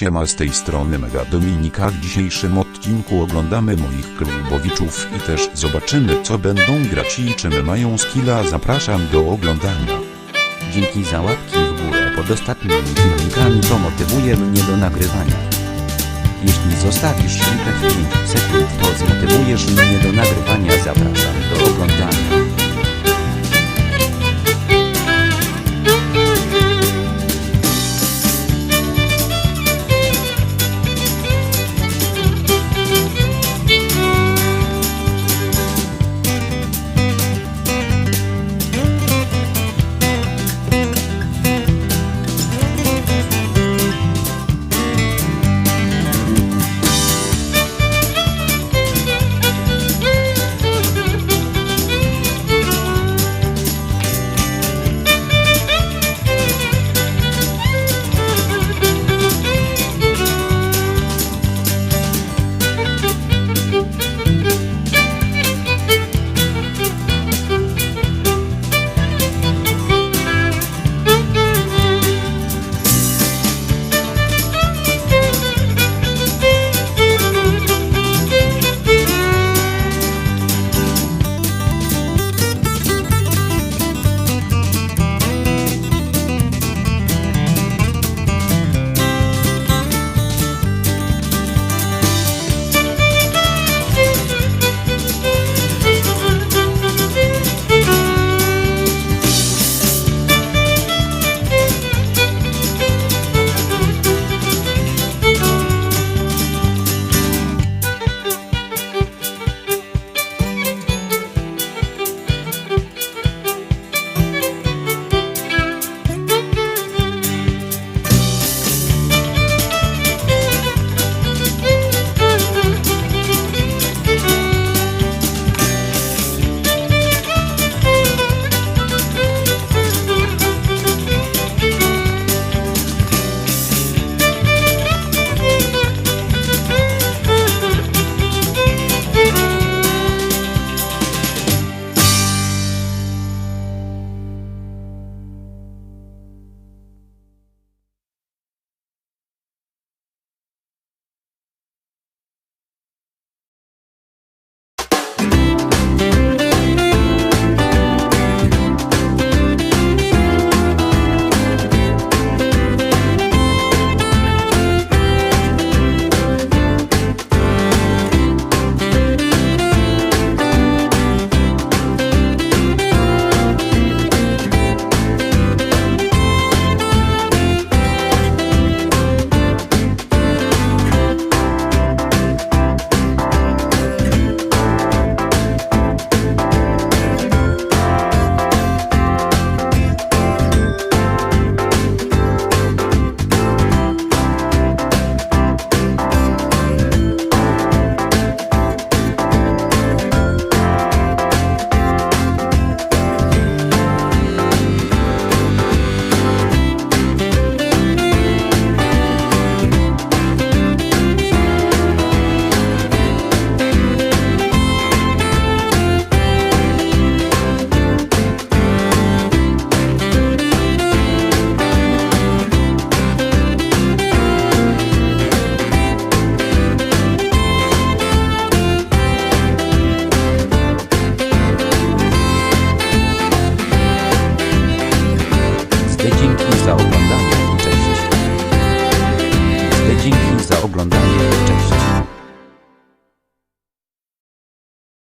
Siema z tej strony Mega Dominika w dzisiejszym odcinku oglądamy moich klubowiczów i też zobaczymy co będą grać i czym mają skilla zapraszam do oglądania. Dzięki za łapki w górę pod ostatnimi filmikami to motywuje mnie do nagrywania. Jeśli zostawisz lipę w 5 sekund to zmotywujesz mnie do nagrywania zapraszam do oglądania. Rondón.